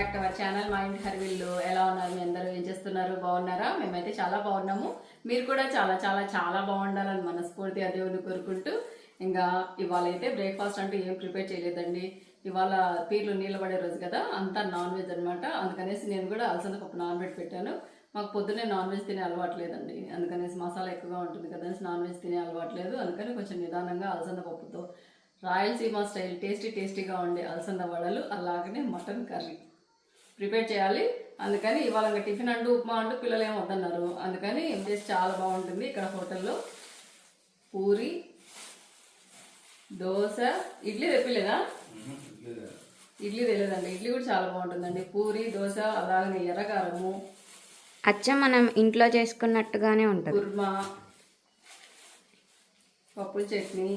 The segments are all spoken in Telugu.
Back to our channel మా ఇంటి హరివిల్లు. ఎలా ఉన్నారు? మీ అందరూ ఏం చేస్తున్నారు? బాగున్నారా? మేమైతే చాలా బాగున్నాము. మీరు కూడా చాలా చాలా చాలా బాగుండాలని మనస్ఫూర్తిగా దేవుని కోరుకుంటూ ఇంకా ఇవాళ అయితే బ్రేక్ఫాస్ట్ అంటూ ఏం ప్రిపేర్ చేయలేదండి. ఇవాళ పీర్లు నీళ్ళు పడే రోజు కదా అంతా నాన్ వెజ్ అనమాట అందుకనేసి నేను కూడా అలసంద పప్పు నాన్ వెజ్ పెట్టాను. మాకు పొద్దున్నే నాన్ వెజ్ తినే అలవాటు లేదండి. అందుకనేసి మసాలా ఎక్కువగా ఉంటుంది కదా నాన్ వెజ్ తినే అలవాటు లేదు. అందుకని కొంచెం నిదానంగా అలసంద పప్పుతో రాయలసీమ స్టైల్ టేస్టీ టేస్టీగా ఉండే అలసంద వడలు అలాగనే మటన్ కర్రీ. ప్రిపేర్ చేయాలి. అందుకని ఇవాళ ఇంకా టిఫిన్ అంటూ ఉప్మా అంటూ పిల్లలు ఏం వద్దన్నారు. అందుకని టేస్ట్ చాలా బాగుంటుంది ఇక్కడ హోటల్లో. పూరి దోశ ఇడ్లీ తెప్పిలేదా? ఇడ్లీ తెలియదండి ఇడ్లీ కూడా చాలా బాగుంటుందండి. పూరి దోశ అలాగనే ఎర్రకారము. అచ్చ మనం ఇంట్లో చేసుకున్నట్టుగానే ఉంటుంది. కుర్మా పప్పుల చట్నీ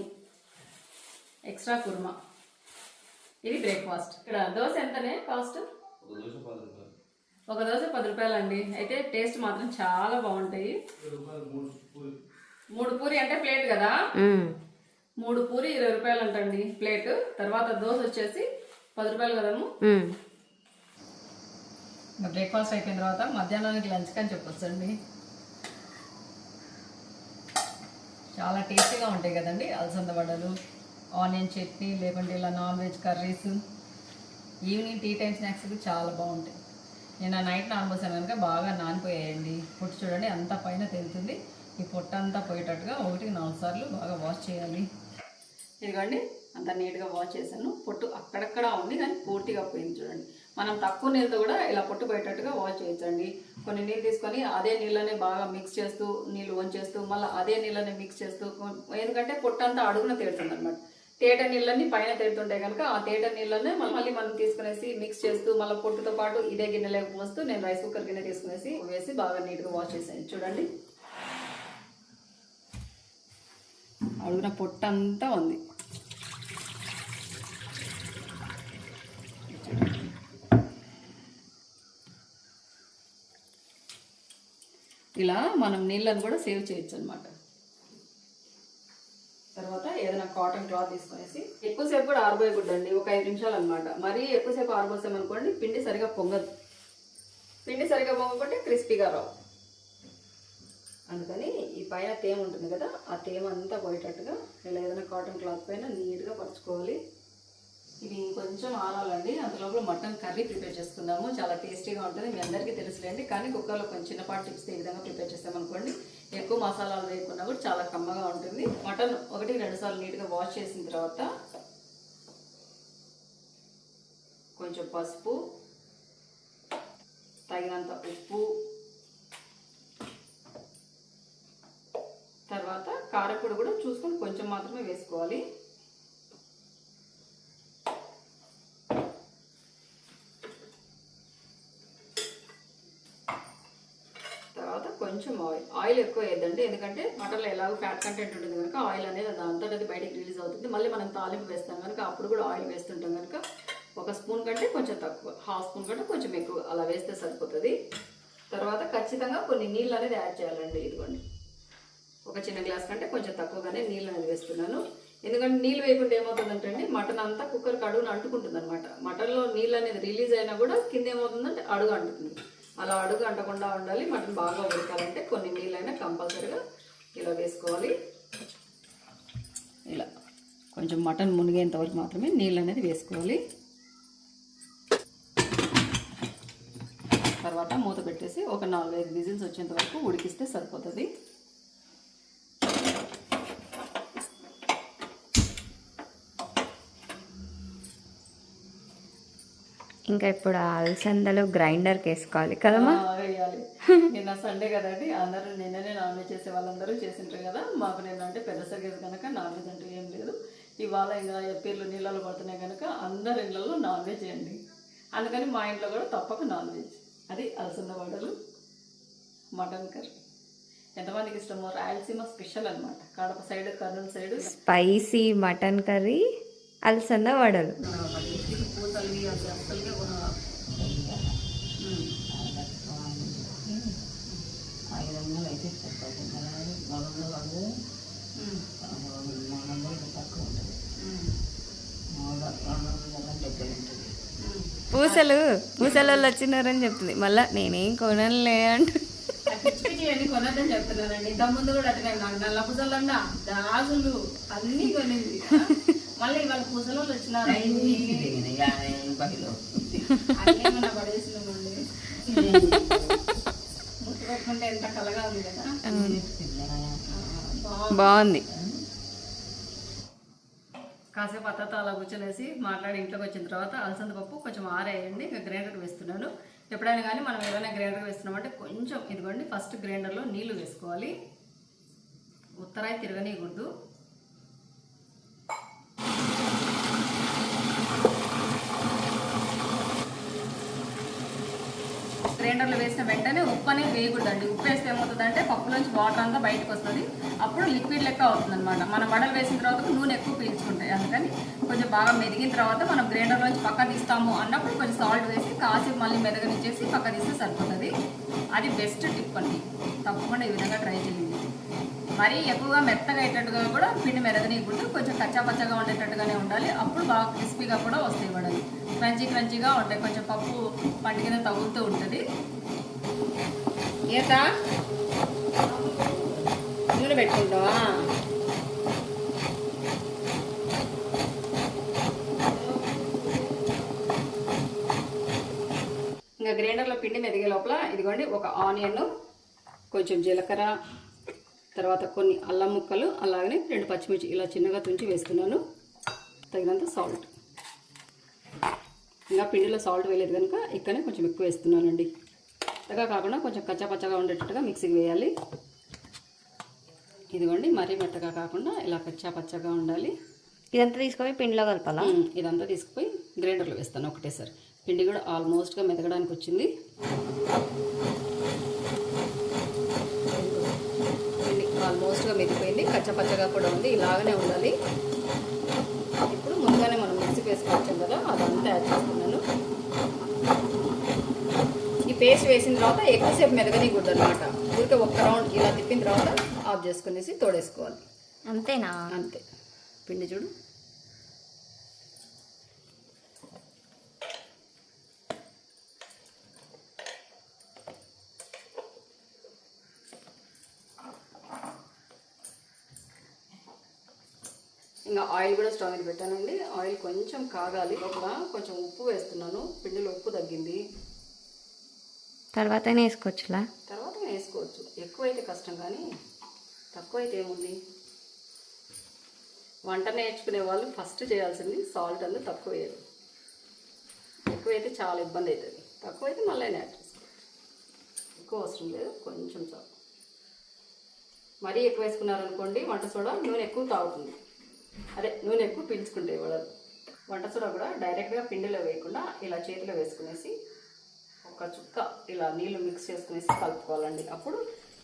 ఎక్స్ట్రా కుర్మా. ఇది బ్రేక్ఫాస్ట్. ఇక్కడ దోశ ఎంతనే కాస్ట్? ఒక దోశ పది రూపాయలు. అండి అయితే టేస్ట్ మాత్రం చాలా బాగుంటాయి. మూడు పూరి. అంటే ప్లేట్ కదా. మూడు పూరి ఇరవై రూపాయలు అంటండి ప్లేట్. తర్వాత దోశ వచ్చేసి పది రూపాయలు కదము బ్రేక్ఫాస్ట్ అయిపోయిన తర్వాత మధ్యాహ్నానికి లంచ్ అని చెప్పొచ్చు అండి. చాలా టేస్టీగా ఉంటాయి కదండి అలసంద వడలు ఆనియన్ చట్నీ లేకుంటే ఇలా non veg curries. Evening tea time snacks చాలా బాగుంటాయి. నేను ఆ నైట్ నానబోసాను కనుక బాగా నానిపోయాయండి. పొట్టు చూడండి అంతా పైన తెలుతుంది. ఈ పొట్ట అంతా పోయేటట్టుగా ఒకటికి నాలుగు సార్లు బాగా వాష్ చేయాలి. ఇదిగోండి అంత నీట్గా వాష్ చేశాను. పొట్టు అక్కడక్కడ ఉంది కానీ పూర్తిగా పోయింది చూడండి. మనం తక్కువ నీళ్ళతో కూడా ఇలా పొట్టు పోయేటట్టుగా వాష్ చేయొచ్చండి. కొన్ని నీళ్ళు తీసుకొని అదే నీళ్ళని బాగా మిక్స్ చేస్తూ నీళ్ళు వంచేస్తూ మళ్ళీ అదే నీళ్ళని మిక్స్ చేస్తూ ఎందుకంటే పొట్టు అంతా అడుగున తేలుతుంది అనమాట తేట నీళ్ళని పైన తేలుతుంటే కనుక ఆ తేట నీళ్ళని మళ్ళీ మళ్ళీ మనం తీసుకునేసి మిక్స్ చేస్తూ మళ్ళీ పొట్టుతో పాటు ఇదే గిన్నెలోకి పోస్తూ నేను రైస్ కుక్కర్ గిన్నె తీసుకునేసి వేసి బాగా నీట్గా వాష్ చేసాను చూడండి. అడుగున పొట్టు అంతా ఉంది. ఇలా మనం నీళ్ళని కూడా సేవ్ చేయొచ్చు అనమాట తర్వాత ఏదైనా కాటన్ క్లాత్ తీసుకునేసి ఎక్కువసేపు కూడా ఆరబోయకూడదండి ఒక ఐదు నిమిషాలు అనమాట మరీ ఎక్కువసేపు ఆరబోసామనుకోండి పిండి సరిగా పొంగదు. పిండి సరిగా పొంగకుంటే క్రిస్పీగా రావు. అందుకని ఈ పైన తేమ ఉంటుంది కదా ఆ తేమ అంతా పోయేటట్టుగా ఇలా ఏదైనా కాటన్ క్లాత్ పైన నీట్గా పరుచుకోవాలి. ఇది కొంచెం ఆరాలండి అందులోపల మటన్ కర్రీ ప్రిపేర్ చేసుకుందాము. చాలా టేస్టీగా ఉంటుంది మీ అందరికీ తెలుసులేండి. కానీ కుక్కర్లో కొంచెం చిన్నపాటి టిప్స్ ఈ విధంగా ప్రిపేర్ చేస్తామనుకోండి ఎక్కువ మసాలాలు వేయకుండా కూడా చాలా కమ్మగా ఉంటుంది. మటన్ ఒకటి రెండు సార్లు నీట్గా వాష్ చేసిన తర్వాత కొంచెం పసుపు తగినంత ఉప్పు తర్వాత కారపొడి కూడా చూసుకొని కొంచెం మాత్రమే వేసుకోవాలి తర్వాత కొంచెం ఆయిల్ ఆయిల్ ఎక్కువ వేయద్దండి. ఎందుకంటే మటన్లో ఎలాగో ఫ్యాట్ కంటెంట్ ఉంటుంది కనుక ఆయిల్ అనేది దాంతో అది బయటికి రిలీజ్ అవుతుంది. మళ్ళీ మనం తాలింపు వేస్తాం కనుక అప్పుడు కూడా ఆయిల్ వేస్తుంటాం కనుక ఒక స్పూన్ కంటే కొంచెం తక్కువ హాఫ్ స్పూన్ కంటే కొంచెం ఎక్కువ అలా వేస్తే సరిపోతుంది. తర్వాత ఖచ్చితంగా కొన్ని నీళ్ళు అనేది యాడ్ చేయాలండి. ఇదిగోండి. ఒక చిన్న గ్లాస్ కంటే కొంచెం తక్కువగానే నీళ్ళు అనేది వేస్తున్నాను. ఎందుకంటే నీళ్ళు వేయకుండా ఏమవుతుందంటే అండి మటన్ అంతా కుక్కర్కి అడుగున అంటుకుంటుంది అనమాట మటన్లో నీళ్ళు అనేది రిలీజ్ అయినా కూడా కింద ఏమవుతుందంటే అడుగు అంటుతుంది. అలా అడుగు అంటకుండా ఉండాలి. మటన్ బాగా ఉడకాలంటే కొన్ని నీళ్ళైనా కంపల్సరీగా ఇలా వేసుకోవాలి. ఇలా. కొంచెం మటన్ మునిగేంత వరకు మాత్రమే నీళ్ళు అనేది వేసుకోవాలి. తర్వాత మూత పెట్టేసి ఒక నాలుగైదు విజిల్స్ వచ్చేంత వరకు ఉడికిస్తే సరిపోతుంది. ఇంకా ఇప్పుడు అలసందలు గ్రైండర్కి వేసుకోవాలి కదమ్మా? నిన్న సండే కదండి అందరూ నిన్ననే నాన్ వెజ్ చేసే వాళ్ళందరూ చేసింటారు కదా. మాకు నిన్న అంటే పెద్ద సర్గేజ్ కనుక నాన్ వెజ్ అంటూ ఏం లేదు. ఇవాళ ఇంకా ఎప్పీర్లు నీళ్ళలో పడుతున్నాయి కనుక అందరి ఇళ్ళల్లో నాన్ వెజ్ చేయండి అందుకని మా ఇంట్లో కూడా తప్పక నాన్ వెజ్. అది అలసంద వడలు మటన్ కర్రీ. ఎంతమందికి ఇష్టమో రాయలసీమ స్పెషల్ అన్నమాట. Kadapa side Kurnool side. Spicy mutton curry అలసంద వడలు. అసలు అసలుగా. పూసలు పూసల వాళ్ళు వచ్చినారని చెప్తుంది. మళ్ళా నేనేం కొనలే అంటూ. అన్ని కొనద్దని చెప్తున్నానండి ఇంత ముందు కూడా అట్లనే నాకు నల్ల పూసలన్నా గాజులు అన్నీ కొనింది. మళ్ళీ ఇవాళ పూసలు వాళ్ళు వచ్చినారు పడేసినామండి. ఎంత కలగా ఉంది కదా. బాగుంది. కాసేపు అత్తతో అలా కూర్చొనేసి మాట్లాడి ఇంట్లోకి వచ్చిన తర్వాత అలసంద పప్పు కొంచెం ఆరేయండి. ఇక గ్రైండర్ వేస్తున్నాను. ఎప్పుడైనా కానీ మనం ఏదైనా గ్రైండర్ వేస్తున్నామంటే కొంచెం ఇదిగోండి ఫస్ట్ గ్రైండర్లో నీళ్ళు వేసుకోవాలి. ఉత్తరాయి తిరగనీయకూడదు. గ్రైండర్లో వేసిన వెంటనే ఉప్పు అనేది వేయకూడదండి. ఉప్పు వేస్తే ఏమవుతుందంటే పప్పులోంచి వాటర్ అంతా బయటకు వస్తుంది. అప్పుడు లిక్విడ్ లెక్క అవుతుంది అనమాట మనం వడలు వేసిన తర్వాత నూనె ఎక్కువ పీల్చుకుంటాయి. అందుకని కొంచెం బాగా మెదిగిన తర్వాత మనం గ్రైండర్లోంచి పక్క తీస్తాము అన్నప్పుడు కొంచెం సాల్ట్ వేసి కాసేపు మళ్ళీ మెదగనిచ్చేసి పక్క తీస్తే సరిపోతుంది. అది బెస్ట్ టిప్ అండి. తప్పకుండా ఈ విధంగా ట్రై చేయండి. మరీ ఎక్కువగా మెత్తగా అయ్యేటట్టుగా కూడా పిండి మెరగనీయకూడదు కొంచెం కచ్చాపచ్చగా ఉండేటట్టుగానే ఉండాలి. అప్పుడు బాగా క్రిస్పీగా కూడా వస్తాయి వడలు. క్రంచీ క్రంచీగా ఉంటాయి. కొంచెం పప్పు పంట కింద తగులుతూ ఉంటుంది. ఈత. నూనె పెట్టుకుంటావా? ఇంకా గ్రైండర్లో పిండి మెదిగే లోపల ఇదిగోండి ఒక ఆనియన్ కొంచెం జీలకర్ర తర్వాత కొన్ని అల్లం ముక్కలు అలాగనే రెండు పచ్చిమిర్చి ఇలా చిన్నగా తుంచి వేస్తున్నాను. తగినంత సాల్ట్ ఇంకా పిండిలో సాల్ట్ వేయలేదు కనుక ఇక్కడనే కొంచెం ఎక్కువ వేస్తున్నానండి. మెత్తగా కాకుండా కొంచెం కచ్చా పచ్చగా ఉండేటట్టుగా మిక్సీకి వేయాలి. ఇదిగోండి మరీ మెత్తగా కాకుండా ఇలా కచ్చా పచ్చగా ఉండాలి. ఇదంతా తీసుకొని పిండిలో కలపాలా? ఇదంతా తీసుకుపోయి గ్రైండర్లో వేస్తాను ఒకటేసారి. పిండి కూడా ఆల్మోస్ట్గా మెదగడానికి వచ్చింది పిండి ఆల్మోస్ట్గా మెదిపోయింది. కచ్చపచ్చగా కూడా ఉంది. ఇలాగనే ఉండాలి. ఇప్పుడు ముందుగానే మనం మిక్సీ వేసుకోవచ్చు కదా అదంతా యాడ్ చేస్తున్నాను. ఈ పేస్ట్ వేసిన తర్వాత ఎక్కువసేపు మెదగనీకూడదు అనమాట ఊరికే ఒక్క రౌండ్ ఇలా తిప్పిన తర్వాత ఆఫ్ చేసుకునేసి తోడేసుకోవాలి. అంతేనా? అంతే. పిండి చూడు. ఇంకా ఆయిల్ కూడా స్టవ్ మీద పెట్టానండి. ఆయిల్ కొంచెం కాగాలి. లోపల కొంచెం ఉప్పు వేస్తున్నాను. పిండిలో ఉప్పు తగ్గింది. తర్వాతనే వేసుకోవచ్చులా తర్వాత వేసుకోవచ్చు ఎక్కువైతే కష్టం కానీ తక్కువైతే ఏముంది? వంట నేర్చుకునే వాళ్ళు ఫస్ట్ చేయాల్సింది సాల్ట్ అందు తక్కువ వేయడం. ఎక్కువైతే చాలా ఇబ్బంది అవుతుంది. తక్కువైతే మళ్ళీ యాడ్ చేసుకోవచ్చు. ఎక్కువ అవసరం లేదు. కొంచెం చాలు. మరీ ఎక్కువ వేసుకున్నారనుకోండి వంట సోడా నూనె ఎక్కువ తాగుతుంది. అదే నూనె ఎక్కువ పీల్చుకుంటే ఇవ్వడదు వంట సోడా కూడా డైరెక్ట్గా పిండిలో వేయకుండా ఇలా చేతిలో వేసుకునేసి ఒక చుక్క ఇలా నీళ్ళు మిక్స్ చేసుకునేసి కలుపుకోవాలండి. అప్పుడు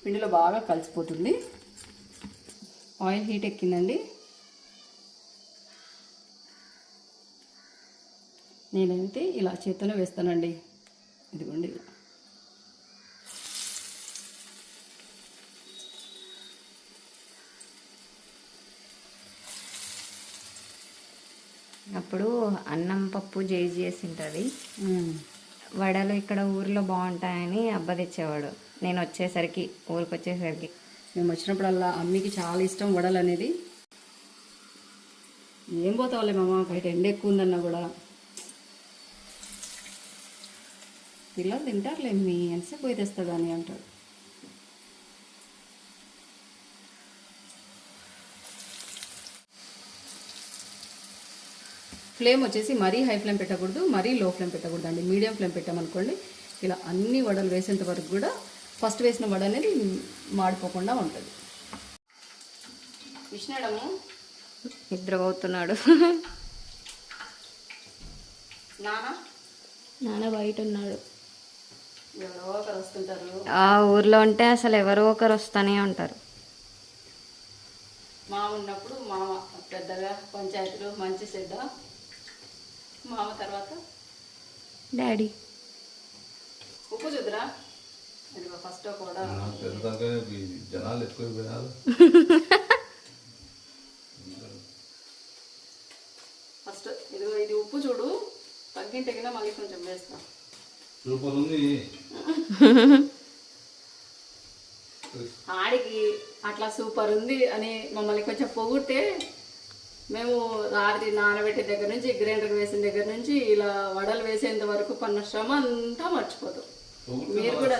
పిండిలో బాగా కలిసిపోతుంది. ఆయిల్ హీట్ ఎక్కిందండి. నేనైతే ఇలా చేతిలో వేస్తానండి. ఇదిగోండి ఇలా. అప్పుడు అన్నం పప్పు చేసి చేసి ఉంటుంది వడలు ఇక్కడ ఊర్లో బాగుంటాయని అబ్బ తెచ్చేవాడు. నేను వచ్చేసరికి ఊరికి వచ్చేసరికి. మేము వచ్చినప్పుడల్లా అమ్మికి చాలా ఇష్టం వడలు అనేది. ఏం పోతావులే మామ బయట ఎండ ఎక్కువ ఉందన్నా కూడా. పిల్లలు తింటారులే మీ ఎంతసేపు పోయి తెస్తాడు అని అంటాడు. ఫ్లేమ్ వచ్చేసి మరీ హై ఫ్లేమ్ పెట్టకూడదు మరీ లో ఫ్లేమ్ పెట్టకూడదు అండి మీడియం ఫ్లేమ్ పెట్టామనుకోండి ఇలా అన్ని వడలు వేసేంత వరకు కూడా ఫస్ట్ వేసిన వడ అనేది మాడిపోకుండా ఉంటుంది. విష్ణుడము నిద్రపోతున్నాడు. నానా? నాన్న బయట ఉన్నాడు. ఎవరో ఒకరు వస్తుంటారు. ఆ ఊర్లో ఉంటే అసలు ఎవరో ఒకరు వస్తూనే ఉంటారు. మామ ఉన్నప్పుడు మామ పెద్దగా పంచాయతీలు మంచి చెడ్డ మామ తర్వాత? డాడీ. ఉప్పు చూద్దురా. ఇదిగో ఫస్ట్ కూడా జనాలు ఎక్కువైపోయినారు ఫస్ట్ ఇదిగో ఇది ఉప్పు చూడు. తగ్గింటే కింద మళ్ళీ కొంచెం వేస్తా. సూపర్ ఉంది ఆడికి అట్లా సూపర్ ఉంది అని మమ్మల్ని కొంచెం పొగిడితే మేము రాత్రి నానబెట్టే దగ్గర నుంచి గ్రైండర్ వేసిన దగ్గర నుంచి ఇలా వడలు వేసేంత వరకు పన్న శ్రమ అంతా మర్చిపోతాం. మీరు కూడా.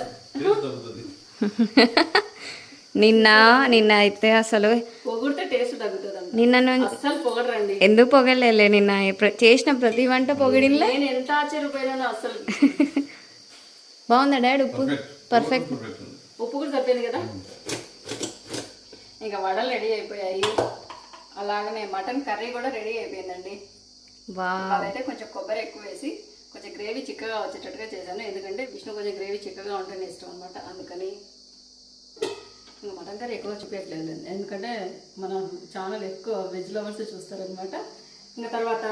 నిన్న నిన్న అయితే అసలు పొగిడితే టేస్ట్ తగ్గుతుంది నిన్న నుంచి అస్సలు పొగడరండి. ఎందుకు పొగలేలే నిన్న? చేసిన ప్రతి వంట పొగిడిన్లే నేను ఎంత ఆశ్చర్యపోయినానో అసలు బాగుందా డాడీ ఉప్పు? పర్ఫెక్ట్ ఉప్పు కూడా సరిపోయింది కదా? ఇంకా వడలు రెడీ అయిపోయాయి. అలాగనే మటన్ కర్రీ కూడా రెడీ అయిపోయిందండి. వా అదైతే కొంచెం కొబ్బరి ఎక్కువ వేసి కొంచెం గ్రేవీ చిక్కగా వచ్చేటట్టుగా చేశాను. ఎందుకంటే విష్ణు కొంచెం గ్రేవీ చిక్కగా ఉంటేనే ఇష్టం అనమాట అందుకని ఇంకా మటన్ కర్రీ ఎక్కువ చూపించట్లేదు ఎందుకంటే మన ఛానల్ ఎక్కువ వెజ్ లవర్స్ చూస్తారనమాట ఇంకా తర్వాత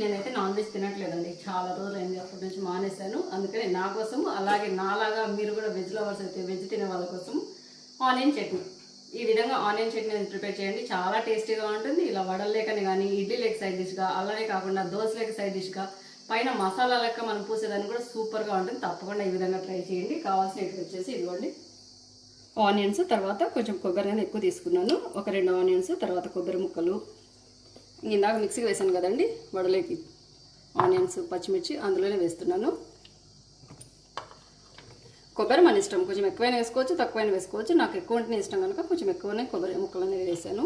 నేనైతే నాన్ వెజ్ తినట్లేదండి. చాలా రోజులు అయింది అప్పటి నుంచి మానేశాను. అందుకని నా కోసం అలాగే నాలాగా మీరు కూడా వెజ్ లవర్స్ అయితే వెజ్ తినే వాళ్ళ కోసం ఆనియన్ చట్నీ. ఈ విధంగా ఆనియన్ చట్నీ ప్రిపేర్ చేయండి. చాలా టేస్టీగా ఉంటుంది. ఇలా వడల్లేకని కానీ ఇడ్లీ లెక్క సైడ్ డిష్గా అలానే కాకుండా దోశ లెక్క సైడ్ డిష్గా పైన మసాలా లెక్క మనం పూసేదాన్ని కూడా సూపర్గా ఉంటుంది. తప్పకుండా ఈ విధంగా ట్రై చేయండి. కావాల్సినవి వచ్చేసి ఇదిగోండి. ఆనియన్స్ తర్వాత కొంచెం కొబ్బరి అనేది ఎక్కువ తీసుకున్నాను. ఒక రెండు ఆనియన్స్ తర్వాత కొబ్బరి ముక్కలు. ఇందాక మిక్సీకి వేసాను కదండి వడలేకి ఆనియన్స్ పచ్చిమిర్చి అందులోనే వేస్తున్నాను. కొబ్బరి మన ఇష్టం. కొంచెం ఎక్కువైనా వేసుకోవచ్చు తక్కువైనా వేసుకోవచ్చు. నాకు ఎక్కువ ఉంటేనే ఇష్టం కనుక కొంచెం ఎక్కువనే కొబ్బరి ముక్కలు అనేది వేసాను.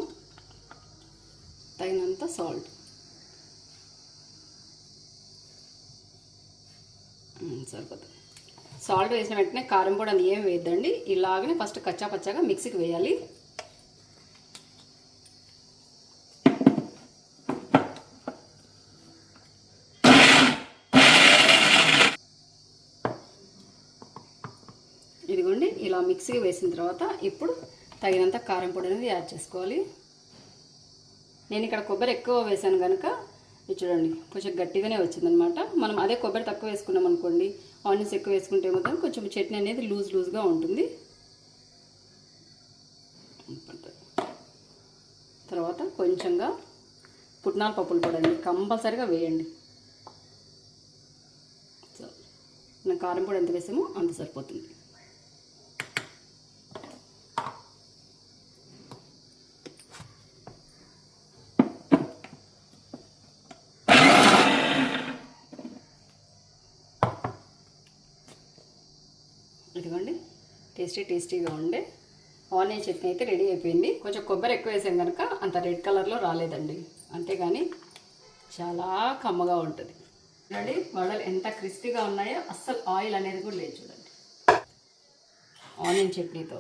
తగినంత సాల్ట్ సరిపోతుంది. సాల్ట్ వేసిన వెంటనే కారం పొడి అది ఏం వేయద్దండి. ఇలాగనే ఫస్ట్ కచ్చా పచ్చాగా మిక్సీకి వేయాలి ఇదిగోండి ఇలా మిక్సీకి వేసిన తర్వాత ఇప్పుడు తగినంత కారం పొడి అనేది యాడ్ చేసుకోవాలి. నేను ఇక్కడ కొబ్బరి ఎక్కువ వేసాను కనుక ఇది చూడండి కొంచెం గట్టిగానే వచ్చిందనమాట. మనం అదే కొబ్బరి తక్కువ వేసుకున్నాం అనుకోండి ఆనియన్స్ ఎక్కువ వేసుకుంటే మాత్రం కొంచెం చట్నీ అనేది లూజ్ లూజ్గా ఉంటుంది. తర్వాత కొంచెంగా పుట్నాల పప్పులు పడండి కంపల్సరీగా వేయండి. సో మనం కారం పొడి ఎంత వేసామో అంత సరిపోతుంది ఇదిగోండి టేస్టీ టేస్టీగా ఉండే ఆనియన్ చట్నీ అయితే రెడీ అయిపోయింది. కొంచెం కొబ్బరి ఎక్కువ వేసాం కనుక అంత రెడ్ కలర్లో రాలేదండి. అంతేగాని చాలా కమ్మగా ఉంటుంది. చూడండి వడలు ఎంత క్రిస్పీగా ఉన్నాయో అస్సలు ఆయిల్ అనేది కూడా లేదు చూడండి. ఆనియన్ చట్నీతో.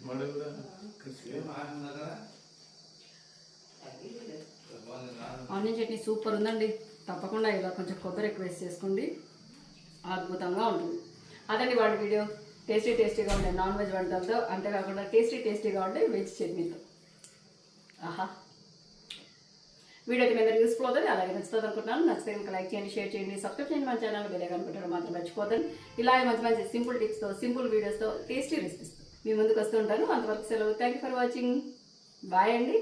చిన్నోడు రా బాగుందా. చట్నీ ఆనియన్ చట్నీ సూపర్ ఉందండి. తప్పకుండా ఇలా కొంచెం కొబ్బరి ఎక్కువ వేసి చేసుకోండి. అద్భుతంగా ఉంటుంది. అదండి వాడి వీడియో. టేస్టీ టేస్టీగా ఉండే నాన్ వెజ్ వంటలతో అంతేకాకుండా టేస్టీ టేస్టీగా ఉండే వెజ్ చట్నీతో. ఆహా. వీడియో అయితే మీద యూస్ఫుల్ అవుతుంది. అలాగే నచ్చుతుంది అనుకుంటున్నాను. నచ్చితే ఇంకా లైక్ చేయండి షేర్ చేయండి సబ్స్క్రైబ్ చేయండి మన ఛానల్ బెల్ ఐకాన్ పెట్టడం మాత్రం మర్చిపోతుంది ఇలాగే మంచి మంచి సింపుల్ టిప్స్తో సింపుల్ వీడియోస్తో టేస్టీ రెసిపీస్తో మీ ముందుకు వస్తూ ఉంటాను. అంతవరకు సెలవు. Thank you for watching bye అండి.